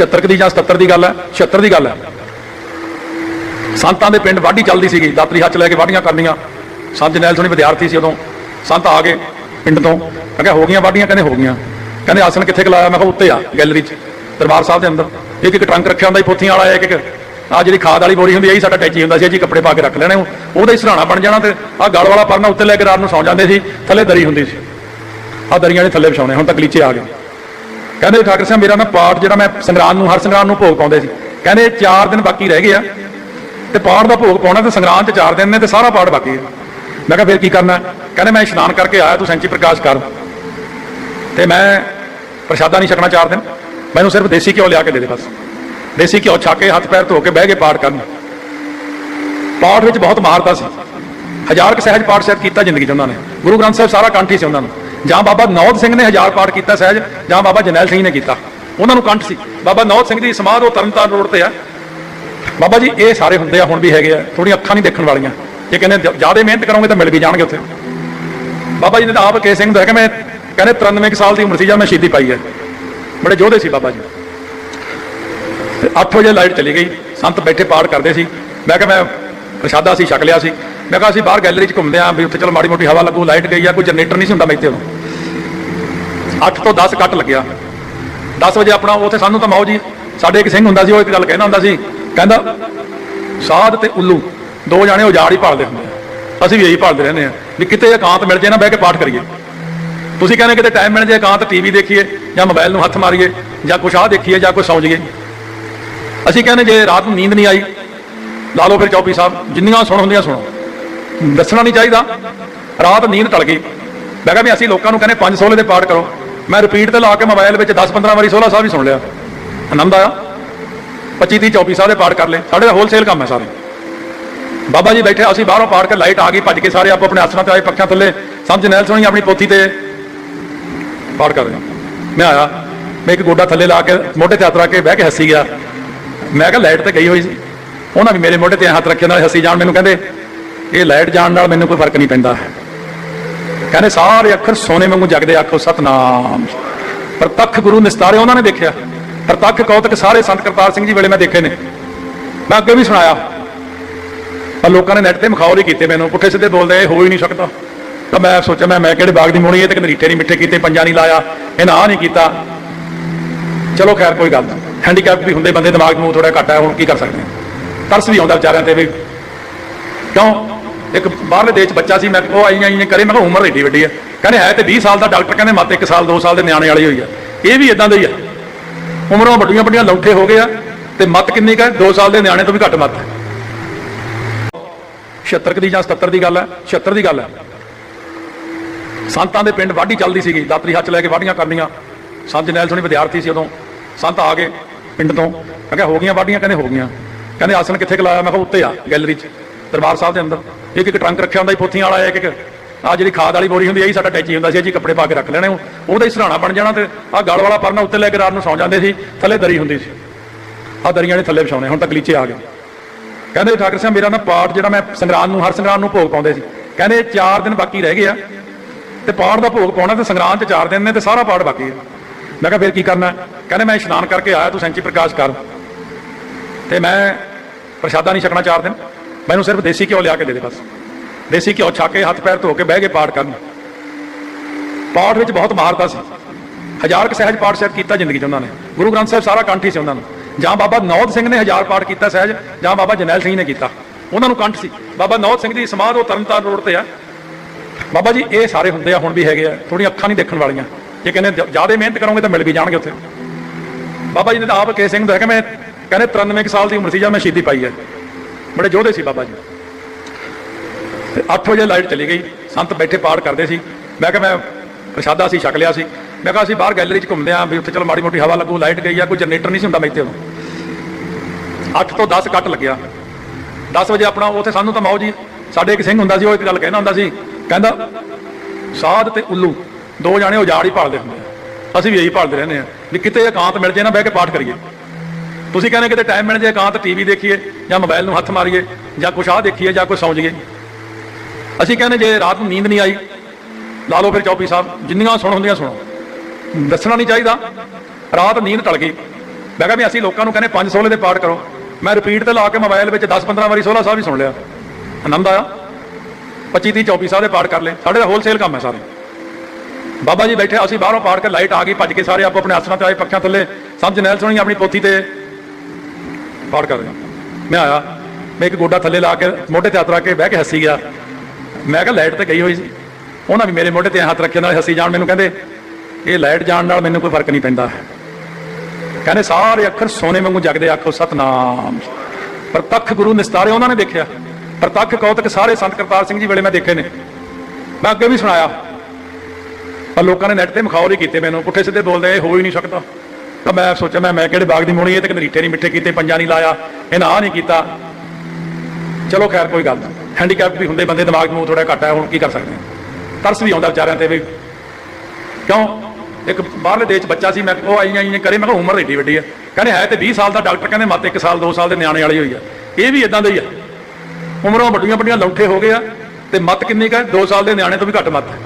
76 ਦੀ ਜਾਂ 77 ਦੀ ਗੱਲ ਹੈ 76 ਦੀ ਗੱਲ ਹੈ। ਸੰਤਾਂ ਦੇ ਪਿੰਡ ਵਾਢੀ ਚੱਲਦੀ ਸੀਗੀ, ਦਾਤਰੀ ਹੱਥ ਲੈ ਕੇ ਵਾਢੀਆਂ ਕਰਨੀਆਂ। ਸੰਤ ਜਨੈਲ ਸੋਣੀ ਵਿਦਿਆਰਥੀ ਸੀ ਉਦੋਂ। ਸੰਤ ਆ ਗਏ ਪਿੰਡ ਤੋਂ। ਮੈਂ ਕਿਹਾ, ਹੋ ਗਈਆਂ ਵਾਢੀਆਂ? ਕਹਿੰਦੇ, ਹੋ ਗਈਆਂ। ਕਹਿੰਦੇ, ਆਸਣ ਕਿੱਥੇ ਖਲਾਇਆ ਮੈਂ ਕਿਹਾ, ਉੱਤੇ ਆ, ਗੈਲਰੀ 'ਚ, ਦਰਬਾਰ ਸਾਹਿਬ ਦੇ ਅੰਦਰ। ਇੱਕ ਇੱਕ ਟਰੰਕ ਰੱਖਿਆ ਹੁੰਦਾ ਸੀ, ਪੋਥੀਆਂ ਵਾਲਾ ਇੱਕ ਇੱਕ। ਆ ਜਿਹੜੀ ਖਾਦ ਵਾਲੀ ਬੋਰੀ ਹੁੰਦੀ ਹੈ ਇਹ ਸਾਡਾ ਟੈਚੀ ਹੁੰਦਾ ਸੀ ਜੀ ਕੱਪੜੇ ਪਾ ਕੇ ਰੱਖ ਲੈਣੇ। ਉਹਦਾ ਹੀ ਸਰਾਣਾ ਬਣ ਜਾਣਾ ਤੇ ਆ ਗਲ ਵਾਲਾ ਪਰਨਾ ਉੱਤੇ ਲੈ ਕੇ ਰਾਤ ਨੂੰ ਸੌਂ ਜਾਂਦੇ ਸੀ, ਥੱਲੇ ਦਰੀ ਹੁੰਦੀ ਸੀ। ਆ ਦਰੀਆਂ ਨੇ ਥੱਲੇ ਵਿਛਾਉਣੇ, ਹੁਣ ਤੱਕ ਲੀਚੇ ਆ ਗਏ। ਕਹਿੰਦੇ ਠਾਕਰ ਸਾਹਿਬ, ਮੇਰਾ ਨਾ ਪਾਠ ਜਿਹੜਾ ਮੈਂ ਸੰਗਰਾਂਦ ਨੂੰ, ਹਰ ਸੰਗਰਾਂਦ ਨੂੰ ਭੋਗ ਪਾਉਂਦੇ ਸੀ। ਕਹਿੰਦੇ 4 ਦਿਨ ਬਾਕੀ ਰਹਿ ਗਏ ਆ ਤੇ ਪਾਠ ਦਾ ਭੋਗ ਪਾਉਣਾ ਤੇ ਸੰਗਰਾਂਦ ਚ 4 ਦਿਨ ਨੇ ਤੇ ਸਾਰਾ ਪਾਠ ਬਾਕੀ ਹੈ। ਮੈਂ ਕਿਹਾ, ਫਿਰ ਕੀ ਕਰਨਾ? ਕਹਿੰਦੇ ਮੈਂ ਇਸ਼ਨਾਨ ਕਰਕੇ ਆਇਆ, ਤੂੰ ਸੈਂਚੀ ਪ੍ਰਕਾਸ਼ ਕਰ। ਤੇ ਮੈਂ ਪ੍ਰਸ਼ਾਦਾ ਨਹੀਂ ਛਕਣਾ 4 ਦਿਨ। ਮੈਨੂੰ ਸਿਰਫ ਦੇਸੀ ਘਿਓ ਲਿਆ ਕੇ ਦੇ ਦੇ ਬਸ। ਦੇਸੀ ਘਿਓ ਛਕ ਕੇ ਹੱਥ ਪੈਰ ਧੋ ਕੇ ਬਹਿ ਕੇ ਪਾਠ ਕਰਨ। ਪਾਠ ਵਿੱਚ ਬਹੁਤ ਮਹਾਰਤਾ ਸੀ। ਹਜ਼ਾਰ ਕੁ ਸਹਿਜ ਪਾਠ ਸ਼ਾਇਦ ਕੀਤਾ ਜ਼ਿੰਦਗੀ 'ਚ ਉਹਨਾਂ ਨੇ। ਗੁਰੂ ਗ੍ਰੰਥ ਸਾਹਿਬ ਸਾਰਾ ਕੰਠ ਹੀ ਸੀ ਉਹਨਾਂ ਨੂੰ। ਜਾਂ ਬਾਬਾ ਨੌਦ ਸਿੰਘ ਨੇ ਹਜ਼ਾਰ ਪਾਠ ਕੀਤਾ ਸਹਿਜ, ਜਾਂ ਬਾਬਾ ਜਨੈਲ ਸਿੰਘ ਨੇ ਕੀਤਾ। ਉਹਨਾਂ ਨੂੰ ਕੰਠ ਸੀ। ਬਾਬਾ ਨੌਦ ਸਿੰਘ ਦੀ ਸਮਾਧ ਉਹ ਤਰਨਤਾਰਨ ਰੋਡ ਤੇ ਆ। ਬਾਬਾ ਜੀ, ਇਹ ਸਾਰੇ ਹੁੰਦੇ ਆ, ਹੁਣ ਵੀ ਹੈਗੇ ਆ। ਥੋੜੀ ਅੱਖਾਂ ਨਹੀਂ ਦੇਖਣ ਵਾਲੀਆਂ। ਇਹ ਕਹਿੰਦੇ ਜ਼ਿਆਦਾ ਮਿਹਨਤ ਕਰੋਗੇ ਤਾਂ ਮਿਲ ਵੀ ਜਾਣਗੇ ਉੱਥੇ। ਬਾਬਾ ਜੀ ਨੇ ਤਾਂ ਆਪ ਕੇ ਸਿੰਘ ਦਾ ਕਿ ਮੈਂ ਕਹਿੰਦੇ 93 ਕੁ ਸਾਲ ਦੀ ਉਮਰ ਸੀ ਜਦ ਮੈਂ ਸ਼ਹੀਦੀ ਪਾਈ ਹੈ ਬੜੇ ਯੋਧੇ ਸੀ ਬਾਬਾ ਜੀ। ਤੇ 8 ਵਜੇ ਲਾਈਟ ਚਲੀ ਗਈ। ਸੰਤ ਬੈਠੇ ਪਾਠ ਕਰਦੇ ਸੀ। ਮੈਂ ਕਿਹਾ ਮੈਂ ਪ੍ਰਸ਼ਾਦਾ ਸੀ, ਛਕ ਲਿਆ ਸੀ। ਮੈਂ ਕਿਹਾ ਅਸੀਂ ਬਾਹਰ ਗੈਲਰੀ 'ਚ ਘੁੰਮਦੇ ਆਂ, ਵੀ ਉੱਥੇ ਚਲੋ ਮਾੜੀ ਮੋਟੀ ਹਵਾ ਲੱਗੂ ਲਾਈਟ ਗਈ ਆ, ਕੋਈ ਜਨਰੇਟਰ ਨਹੀਂ ਸੀ ਹੁੰਦਾ ਇੱਥੇ ਉਦੋਂ। 8 ਤੋਂ 10 ਕੱਟ ਲੱਗਿਆ। 10 ਵਜੇ ਆਪਣਾ ਉੱਥੇ ਸਾਨੂੰ ਤਾਂ ਮਾਓ ਜੀ, ਸਾਡੇ ਇੱਕ ਸਿੰਘ ਹੁੰਦਾ ਸੀ, ਉਹ ਇੱਕ ਗੱਲ ਕਹਿੰਦਾ ਹੁੰਦਾ ਸੀ, ਕਹਿੰਦਾ, ਸਾਧ ਤੇ ਉੱਲੂ, ਦੋ ਜਾਣੇ ਉਜਾੜ ਹੀ ਭਾਲਦੇ ਹੁੰਦੇ ਅਸੀਂ ਵੀ ਇਹੀ ਭਾਲਦੇ ਰਹਿੰਦੇ ਆ, ਵੀ ਕਿਤੇ ਇਕਾਂਤ ਮਿਲ ਜੇ ਨਾ, ਬਹਿ ਕੇ ਪਾਠ ਕਰੀਏ। ਤੁਸੀਂ ਕਹਿੰਦੇ ਕਿਤੇ ਟਾਈਮ ਮਿਲ ਜੇ, ਇਕਾਂਤ ਟੀਵੀ ਦੇਖੀਏ, ਜਾਂ ਮੋਬਾਈਲ ਨੂੰ ਹੱਥ ਮਾਰੀਏ, ਜਾਂ ਕੁਛ ਆਹ ਦੇਖੀਏ, ਜਾਂ ਕੁਛ ਸੌਂ ਜਾਈਏ। ਅਸੀਂ ਕਹਿੰਦੇ ਜੇ ਰਾਤ ਨੂੰ ਨੀਂਦ ਨਹੀਂ ਆਈ, ਲਾ ਲਓ ਫਿਰ ਚੌਪੀ ਸਾਹਿਬ, ਜਿੰਨੀਆਂ ਸੁਣ ਹੁੰਦੀਆਂ ਸੁਣੋ। ਦੱਸਣਾ ਨਹੀਂ ਚਾਹੀਦਾ। ਰਾਤ ਨੀਂਦ ਟਲ ਗਈ। ਮੈਂ ਕਿਹਾ ਵੀ ਅਸੀਂ ਲੋਕਾਂ ਨੂੰ ਕਹਿੰਦੇ ਪੰਜ ਸੋਲੇ ਦੇ ਪਾਠ ਕਰੋ। ਮੈਂ ਰਿਪੀਟ ਤੇ ਲਾ ਕੇ ਮੋਬਾਈਲ ਵਿੱਚ 10-15 ਵਾਰੀ 16 ਸਾਹਿਬ ਹੀ ਸੁਣ ਲਿਆ। ਆਨੰਦ ਆਇਆ। 25 30 24 ਸਾਹਿਬ ਦੇ ਪਾਠ ਕਰ ਲਏ। ਸਾਡੇ ਦਾ ਹੋਲਸੇਲ ਕੰਮ ਹੈ ਸਾਰੇ। ਬਾਬਾ ਜੀ ਬੈਠੇ, ਅਸੀਂ ਬਾਹਰੋਂ ਪਾੜ ਕੇ ਲਾਈਟ ਆ ਗਈ, ਭੱਜ ਕੇ ਸਾਰੇ ਆਪੋ ਆਪਣੇ ਆਸਣਾਂ ਤੇ ਆਏ, ਪੱਖਾਂ ਥੱਲੇ। ਸਮਝ ਨੈਲ ਸੋਣੀ ਆਪਣੀ ਪੋਥੀ ਤੇ ਪਾੜ ਕਰ ਰਿਹਾ ਮੈਂ ਆਇਆ। ਮੈਂ ਇੱਕ ਗੋਡਾ ਥੱਲੇ ਲਾ ਕੇ ਮੋਢੇ ਤੇ ਹੱਥ ਰੱਖ ਕੇ ਬਹਿ ਕੇ ਹੱਸੀ ਗਿਆ। ਮੈਂ ਕਿਹਾ ਲਾਈਟ ਤੇ ਗਈ ਹੋਈ ਸੀ। ਉਹਨਾਂ ਵੀ ਮੇਰੇ ਮੋਢੇ ਤੇ ਹੱਥ ਰੱਖਿਆ ਨਾਲ ਹੱਸੀ ਜਾਣ, ਮੈਨੂੰ ਕਹਿੰਦੇ ਇਹ ਲਾਈਟ ਜਾਣ ਨਾਲ ਮੈਨੂੰ ਕੋਈ ਫ਼ਰਕ ਨਹੀਂ ਪੈਂਦਾ। ਕਹਿੰਦੇ ਸਾਰੇ ਅੱਖਰ ਸੋਨੇ ਵਾਂਗੂ ਜਗਦੇ, ਆਖੋ ਸਤਨਾਮ। ਪ੍ਰਤੱਖ ਗੁਰੂ ਨਿਸਤਾਰੇ ਉਹਨਾਂ ਨੇ ਦੇਖਿਆ। ਪ੍ਰਤੱਖ ਕੌਤਕ ਸਾਰੇ ਸੰਤ ਕਰਤਾਰ ਸਿੰਘ ਜੀ ਵੇਲੇ ਮੈਂ ਦੇਖੇ ਨੇ। ਮੈਂ ਅੱਗੇ ਵੀ ਸੁਣਾਇਆ। ਪਰ ਲੋਕਾਂ ਨੇ ਨੈਟ ਤੇ ਮਖੌਲ ਹੀ ਕੀਤੇ ਮੈਨੂੰ। ਪੁੱਠੇ ਸਿੱਧੇ ਬੋਲਦੇ, ਇਹ ਹੋ ਹੀ ਨਹੀਂ ਸਕਦਾ। ਤਾਂ ਮੈਂ ਸੋਚਿਆ, ਮੈਂ ਮੈਂ ਕਿਹੜੇ ਬਾਗ ਦੀ ਮੋਣੀ ਇਹ ਤੇ ਕਨਰੀਟੇ ਨਹੀਂ ਮਿੱਠੇ ਕੀਤੇ, ਪੰਜਾ ਨਹੀਂ ਲਾਇਆ। ਇਹਨਾਂ ਆ ਨਹੀਂ ਕੀਤਾ। ਚਲੋ ਖੈਰ, ਕੋਈ ਗੱਲ ਨਹੀਂ। ਹੈਂਡੀਕੈਪ ਵੀ ਹੁੰਦੇ, ਬੰਦੇ ਦਿਮਾਗ ਨੂੰ ਥੋੜਾ ਘੱਟ ਹੈ, ਹੁਣ ਕੀ ਕਰ ਸਕਦੇ ਤਰਸ ਵੀ ਆਉਂਦਾ ਵਿਚਾਰਿਆਂ ਤੇ ਵੀ। ਕਿਉਂ? ਇੱਕ ਬਾਹਰਲੇ ਦੇਸ਼ 'ਚ ਬੱਚਾ ਸੀ, ਮੈਂ ਉਹ ਆਈਆਂ ਆਈਆਂ ਕਰੇ, ਮੈਂ ਕਿਹਾ ਉਮਰ ਏਡੀ ਵੱਡੀ ਹੈ ਕਹਿੰਦੇ ਹੈ ਤੇ 20 ਸਾਲ ਦਾ ਡਾਕਟਰ, ਕਹਿੰਦੇ ਮਤ 1 ਸਾਲ 2 ਸਾਲ ਦੇ ਨਿਆਣੇ ਵਾਲੀ ਹੋਈ ਆ। ਇਹ ਵੀ ਇਦਾਂ ਦਾ ਹੀ ਆ। ਉਮਰੋਂ ਵੱਡੀਆਂ ਵੱਡੀਆਂ ਲੌਠੇ ਹੋ ਗਏ ਆ ਤੇ ਮਤ ਕਿੰਨੀ ਕਾ 2 ਸਾਲ ਦੇ ਨਿਆਣੇ ਤੋਂ ਵੀ ਘੱਟ ਮਤ ਹੈ 76 ਦੀ ਜਾਂ 77 ਦੀ ਗੱਲ ਹੈ 76 ਦੀ ਗੱਲ ਹੈ ਸੰਤਾਂ ਦੇ ਪਿੰਡ ਵਾਢੀ ਚੱਲਦੀ ਸੀਗੀ, ਦਾਤਰੀ ਹੱਥ ਲੈ ਕੇ ਵਾਢੀਆਂ ਕਰਨੀਆਂ। ਸੰਤ ਜਨੈਲ ਸੋਣੀ ਵਿਦਿਆਰਥੀ ਸੀ ਉਦੋਂ। ਸੰਤ ਆ ਗਏ ਪਿੰਡ ਤੋਂ। ਮੈਂ ਕਿਹਾ ਹੋ ਗਈਆਂ ਵਾਢੀਆਂ, ਕਹਿੰਦੇ ਹੋ ਗਈਆਂ। ਕਹਿੰਦੇ ਆਸਣ ਕਿੱਥੇ ਖਲਾਇਆ ਮੈਂ ਕਿਹਾ ਉੱਤੇ ਆ, ਗੈਲਰੀ 'ਚ, ਦਰਬਾਰ ਸਾਹਿਬ ਦੇ ਅੰਦਰ। ਇੱਕ ਇੱਕ ਟਰੰਕ ਰੱਖਿਆ ਹੁੰਦਾ ਸੀ, ਪੋਥੀਆਂ ਵਾਲਾ, ਇੱਕ ਇੱਕ। ਆ ਜਿਹੜੀ ਖਾਦ ਵਾਲੀ ਬੋਰੀ ਹੁੰਦੀ ਹੈ ਇਹ ਸਾਡਾ ਟੈਚੀ ਹੁੰਦਾ ਸੀ ਜੀ ਕੱਪੜੇ ਪਾ ਕੇ ਰੱਖ ਲੈਣੇ ਉਹਦਾ ਹੀ ਸਰਾਣਾ ਬਣ ਜਾਣਾ ਤੇ ਆ ਗਲ ਵਾਲਾ ਪਰਨਾ ਉੱਤੇ ਲੈ ਕੇ ਰਾਤ ਨੂੰ ਸੌਂ ਜਾਂਦੇ ਸੀ, ਥੱਲੇ ਦਰੀ ਹੁੰਦੀ ਸੀ। ਆ ਦਰੀਆਂ ਨੇ ਥੱਲੇ ਵਿਛਾਉਣੇ, ਹੁਣ ਤੱਕ ਲੀਚੇ ਆ ਗਏ। ਕਹਿੰਦੇ ਠਾਕਰ ਸਾਹਿਬ, ਮੇਰਾ ਨਾ ਪਾਠ ਜਿਹੜਾ ਮੈਂ ਸੰਗਰਾਂਦ ਨੂੰ, ਹਰ ਸੰਗਰਾਂਦ ਨੂੰ ਭੋਗ ਪਾਉਂਦੇ ਸੀ। ਕਹਿੰਦੇ 4 ਦਿਨ ਬਾਕੀ ਰਹਿ ਗਏ ਆ, ਤੇ ਪਾਠ ਦਾ ਭੋਗ ਪਾਉਣਾ ਤੇ ਸੰਗਰਾਂਦ ਚ 4 ਦਿਨ ਨੇ ਤੇ ਸਾਰਾ ਪਾਠ ਬਾਕੀ ਹੈ ਮੈਂ ਕਿਹਾ, ਫਿਰ ਕੀ ਕਰਨਾ? ਕਹਿੰਦੇ, ਮੈਂ ਇਸ਼ਨਾਨ ਕਰਕੇ ਆਇਆ, ਤੂੰ ਸੈਂਚੀ ਪ੍ਰਕਾਸ਼ ਕਰ। ਤੇ ਮੈਂ ਪ੍ਰਸ਼ਾਦਾ ਨਹੀਂ ਛਕਣਾ 4 ਦਿਨ। ਮੈਨੂੰ ਸਿਰਫ ਦੇਸੀ ਘਿਓ ਲਿਆ ਕੇ ਦੇ ਦੇ ਬਸ। ਦੇਸੀ ਘਿਓ ਛਾ ਕੇ ਹੱਥ ਪੈਰ ਧੋ ਕੇ ਬਹਿ ਕੇ ਪਾਠ ਕਰਨ। ਪਾਠ ਵਿੱਚ ਬਹੁਤ ਮਹਾਰਤਾ ਸੀ। ਹਜ਼ਾਰ ਕੁ ਸਹਿਜ ਪਾਠ ਸ਼ਾਇਦ ਕੀਤਾ ਜ਼ਿੰਦਗੀ 'ਚ ਉਹਨਾਂ ਨੇ। ਗੁਰੂ ਗ੍ਰੰਥ ਸਾਹਿਬ ਸਾਰਾ ਕੰਠ ਹੀ ਸੀ ਉਹਨਾਂ ਨੂੰ। ਜਾਂ ਬਾਬਾ ਨੌਦ ਸਿੰਘ ਨੇ ਹਜ਼ਾਰ ਪਾਠ ਕੀਤਾ ਸਹਿਜ, ਜਾਂ ਬਾਬਾ ਜਨੈਲ ਸਿੰਘ ਨੇ ਕੀਤਾ। ਉਹਨਾਂ ਨੂੰ ਕੰਠ ਸੀ। ਬਾਬਾ ਨੌਦ ਸਿੰਘ ਦੀ ਸਮਾਧ ਉਹ ਤਰਨਤਾਰਨ ਰੋਡ ਤੇ ਆ। ਬਾਬਾ ਜੀ, ਇਹ ਸਾਰੇ ਹੁੰਦੇ ਆ, ਹੁਣ ਵੀ ਹੈਗੇ ਆ। ਥੋੜੀ ਅੱਖਾਂ ਨਹੀਂ ਦੇਖਣ ਵਾਲੀਆਂ। ਜੇ ਕਹਿੰਦੇ ਜ਼ਿਆਦਾ ਮਿਹਨਤ ਕਰੋਗੇ ਤਾਂ ਮਿਲ ਵੀ ਜਾਣਗੇ ਉੱਥੇ। ਬਾਬਾ ਜੀ ਨੇ ਤਾਂ ਆਪ ਕੇ ਸਿੰਘ ਦਾ ਕਿ ਮੈਂ, ਕਹਿੰਦੇ 93 ਕੁ ਸਾਲ ਦੀ ਉਮਰ ਸੀ ਜਦ ਮੈਂ ਸ਼ਹੀਦੀ ਪਾਈ ਹੈ। ਬੜੇ ਯੋਧੇ ਸੀ ਬਾਬਾ ਜੀ। ਤੇ 8 ਵਜੇ ਲਾਈਟ ਚਲੀ ਗਈ, ਸੰਤ ਬੈਠੇ ਪਾਠ ਕਰਦੇ ਸੀ। ਮੈਂ ਕਿਹਾ, ਮੈਂ ਪ੍ਰਸ਼ਾਦਾ ਸੀ, ਛਕ ਲਿਆ ਸੀ। ਮੈਂ ਕਿਹਾ, ਅਸੀਂ ਬਾਹਰ ਗੈਲਰੀ 'ਚ ਘੁੰਮਦੇ ਆਂ ਵੀ ਉੱਥੇ ਚਲੋ ਮਾੜੀ ਮੋਟੀ ਹਵਾ ਲੱਗੂ, ਲਾਈਟ ਗਈ ਆ, ਕੋਈ ਜਨਰੇਟਰ ਨਹੀਂ ਸੀ ਹੁੰਦਾ ਮੈਂ ਇੱਥੇ ਉਦੋਂ। 8 ਤੋਂ 10 ਕੱਟ ਲੱਗਿਆ। 10 ਵਜੇ ਆਪਣਾ ਉੱਥੇ ਸਾਨੂੰ ਤਾਂ ਮਾਓ ਜੀ ਸਾਡੇ ਇੱਕ ਸਿੰਘ ਹੁੰਦਾ ਸੀ, ਉਹ ਇੱਕ ਗੱਲ ਕਹਿਣਾ ਹੁੰਦਾ ਸੀ, ਕਹਿੰਦਾ, ਸਾਧ ਤੇ ਉੱਲੂ, ਦੋ ਜਾਣੇ ਉਜਾੜ ਹੀ ਪਾਲਦੇ ਹੁੰਦੇ ਅਸੀਂ ਵੀ ਇਹੀ ਭਾਲਦੇ ਰਹਿੰਦੇ ਆ ਵੀ ਕਿਤੇ ਇਕਾਂਤ ਮਿਲ ਜੇ ਨਾ, ਬਹਿ ਕੇ ਪਾਠ ਕਰੀਏ। ਤੁਸੀਂ ਕਹਿੰਦੇ ਕਿਤੇ ਟਾਈਮ ਮਿਲ ਜੇ ਕਾਂ ਇਕਾਂਤ ਟੀਵੀ ਦੇਖੀਏ ਜਾਂ ਮੋਬਾਈਲ ਨੂੰ ਹੱਥ ਮਾਰੀਏ ਜਾਂ ਕੁਛ ਆਹ ਦੇਖੀਏ ਜਾਂ ਕੁਛ ਸੌਂ ਜਾਈਏ ਅਸੀਂ ਕਹਿੰਦੇ ਜੇ ਰਾਤ ਨੂੰ ਨੀਂਦ ਨਹੀਂ ਆਈ, ਲਾ ਲਓ ਫਿਰ ਚੌਪੀ ਸਾਹਿਬ, ਜਿੰਨੀਆਂ ਸੁਣ ਹੁੰਦੀਆਂ ਸੁਣੋ। ਦੱਸਣਾ ਨਹੀਂ ਚਾਹੀਦਾ। ਰਾਤ ਨੀਂਦ ਟਲ ਗਈ। ਮੈਂ ਕਿਹਾ ਵੀ ਅਸੀਂ ਲੋਕਾਂ ਨੂੰ ਕਹਿੰਦੇ ਪੰਜ ਸੋਲੇ ਦੇ ਪਾਠ ਕਰੋ। ਮੈਂ ਰਿਪੀਟ ਤੇ ਲਾ ਕੇ ਮੋਬਾਈਲ ਵਿੱਚ 10-15 ਵਾਰੀ ਸੋਲਾ ਸਾਹਿਬ ਹੀ ਸੁਣ ਲਿਆ। ਆਨੰਦ ਆਇਆ। 25 30 24 ਸਾਹਿਬ ਦੇ ਪਾਠ ਕਰ ਲਏ। ਸਾਡੇ ਦਾ ਹੋਲਸੇਲ ਕੰਮ ਹੈ ਸਾਰੇ। ਬਾਬਾ ਜੀ ਬੈਠੇ, ਅਸੀਂ ਬਾਹਰੋਂ ਪਾਠ ਕੇ ਲਾਈਟ ਆ ਗਈ, ਭੱਜ ਕੇ ਸਾਰੇ ਆਪੋ ਆਪਣੇ ਆਸਣਾਂ ਤੇ ਆਏ ਪੱਖਾਂ ਥੱਲੇ। ਸਭ ਜਨੈਲ ਸੁਣੀ ਆਪਣੀ ਪੋਥੀ ਤੇ ਪਾੜ ਕਰ ਰਿਹਾ। ਮੈਂ ਆਇਆ, ਮੈਂ ਇੱਕ ਗੋਡਾ ਥੱਲੇ ਲਾ ਕੇ, ਮੋਢੇ ਤੇ ਹੱਥ ਰੱਖ ਕੇ ਬਹਿ ਕੇ ਹੱਸੀ ਗਿਆ। ਮੈਂ ਕਿਹਾ ਲਾਈਟ ਤੇ ਗਈ ਹੋਈ ਸੀ। ਉਹਨਾਂ ਵੀ ਮੇਰੇ ਮੋਢੇ ਤੇ ਹੱਥ ਰੱਖੇ ਨਾਲ ਹੱਸੀ ਜਾਣ ਮੈਨੂੰ ਕਹਿੰਦੇ, ਇਹ ਲਾਈਟ ਜਾਣ ਨਾਲ ਮੈਨੂੰ ਕੋਈ ਫ਼ਰਕ ਨਹੀਂ ਪੈਂਦਾ। ਕਹਿੰਦੇ, ਸਾਰੇ ਅੱਖਰ ਸੋਨੇ ਵਾਂਗੂ ਜਗਦੇ, ਆਖੋ ਸਤਨਾਮ। ਪ੍ਰਤੱਖ ਗੁਰੂ ਨਿਸਤਾਰੇ ਉਹਨਾਂ ਨੇ ਦੇਖਿਆ। ਪ੍ਰਤੱਖ ਕੌਤਕ ਸਾਰੇ ਸੰਤ ਕਰਤਾਰ ਸਿੰਘ ਜੀ ਵੇਲੇ ਮੈਂ ਦੇਖੇ ਨੇ। ਮੈਂ ਅੱਗੇ ਵੀ ਸੁਣਾਇਆ। ਪਰ ਲੋਕਾਂ ਨੇ ਨੈਟ ਤੇ ਮਖੌਲ ਹੀ ਕੀਤੇ ਮੈਨੂੰ। ਪੁੱਠੇ ਸਿੱਧੇ ਬੋਲਦੇ, ਇਹ ਹੋ ਹੀ ਨਹੀਂ ਸਕਦਾ। ਤਾਂ ਮੈਂ ਸੋਚਿਆ, ਮੈਂ ਮੈਂ ਕਿਹੜੇ ਬਾਗ ਦੀ ਮੋਣੀ ਇਹ ਤੇ ਕਦੇ ਨਹੀਂ ਮਿੱਠੇ ਕੀਤੇ, ਪੰਜਾ ਨਹੀਂ ਲਾਇਆ, ਇਹਨਾਂ ਆ ਨਹੀਂ ਕੀਤਾ। ਚਲੋ ਖੈਰ, ਕੋਈ ਗੱਲ ਨਹੀਂ। ਹੈਂਡੀਕੈਪ ਵੀ ਹੁੰਦੇ ਬੰਦੇ, ਦਿਮਾਗ ਨੂੰ ਥੋੜਾ ਘੱਟ ਹੈ, ਹੁਣ ਕੀ ਕਰ ਸਕਦੇ ਤਰਸ ਵੀ ਆਉਂਦਾ ਵਿਚਾਰਿਆਂ ਤੇ ਵੀ। ਕਿਉਂ? ਇੱਕ ਬਾਹਰਲੇ ਦੇਸ਼ ਬੱਚਾ ਸੀ, ਮੈਂ ਉਹ ਆਈਆਂ ਆਈਆਂ ਕਰੇ, ਮੈਂ ਕਿਹਾ ਉਮਰ ਏਡੀ ਵੱਡੀ ਹੈ। ਕਹਿੰਦੇ, ਹੈ ਤੇ 20 ਸਾਲ ਦਾ ਡਾਕਟਰ, ਕਹਿੰਦੇ ਮਤ 1 ਸਾਲ 2 ਸਾਲ ਦੇ ਨਿਆਣੇ ਵਾਲੀ ਹੋਈ ਆ ਇਹ ਵੀ ਇਦਾਂ ਦਾ ਹੀ ਆ ਉਮਰੋਂ ਵੱਡੀਆਂ ਵੱਡੀਆਂ ਲੌਠੇ ਹੋ ਗਏ ਆ, ਤੇ ਮਤ ਕਿੰਨੀ ਕਾ 2 ਸਾਲ ਦੇ ਨਿਆਣੇ ਤੋਂ ਵੀ ਘੱਟ ਮਤ ਹੈ।